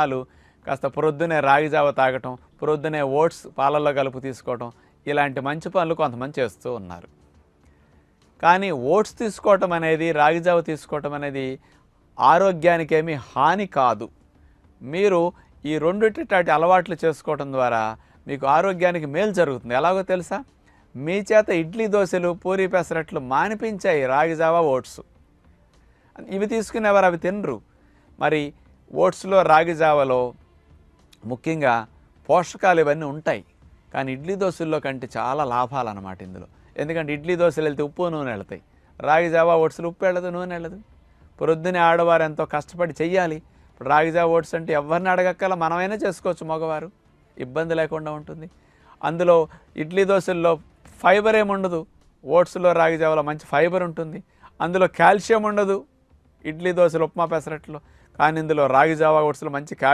వాళ్ళు కాస్త ప్రొద్దునే రాగి జావ తాగటం పొద్దునే ఓట్స్ పాలల్లో కలుపు తీసుకోవటం ఇలాంటి మంచి పనులు కొంతమంది చేస్తూ ఉన్నారు. కానీ ఓట్స్ తీసుకోవటం అనేది రాగి జావ తీసుకోవటం అనేది ఆరోగ్యానికేమీ హాని కాదు. మీరు ఈ రెండిటి అలవాట్లు చేసుకోవటం ద్వారా మీకు ఆరోగ్యానికి మేలు జరుగుతుంది. ఎలాగో తెలుసా? మీ చేత ఇడ్లీ దోశలు పూరి పెసరట్లు మానిపించాయి రాగి జావ ఓట్స్. ఇవి తీసుకునేవారు అవి తినరు. మరి ఓట్స్లో రాగి జావలో ముఖ్యంగా పోషకాలు ఇవన్నీ ఉంటాయి. కానీ ఇడ్లీ దోశల్లో కంటే చాలా లాభాలు అన్నమాట ఇందులో. ఎందుకంటే ఇడ్లీ దోశలు వెళ్తే ఉప్పు నూనె వెళ్తాయి. రాగి జావా ఓట్స్లు ఉప్పు వెళ్ళదు నూనె వెళ్ళదు పొద్దున్నే ఆడవారు ఎంతో కష్టపడి చెయ్యాలి. ఇప్పుడు రాగి జావ ఓట్స్ అంటే ఎవరిని అడగక్కల మనమైనా చేసుకోవచ్చు మగవారు. ఇబ్బంది లేకుండా ఉంటుంది. అందులో ఇడ్లీ దోశల్లో ఫైబర్ ఏముండదు ఓట్స్లో రాగి జావలో మంచి ఫైబర్ ఉంటుంది. అందులో కాల్షియం ఉండదు. ఇడ్లీ దోశలు ఉప్మా పెసరట్లో. కానీ ఇందులో రాగి జావా ఓట్స్లో మంచి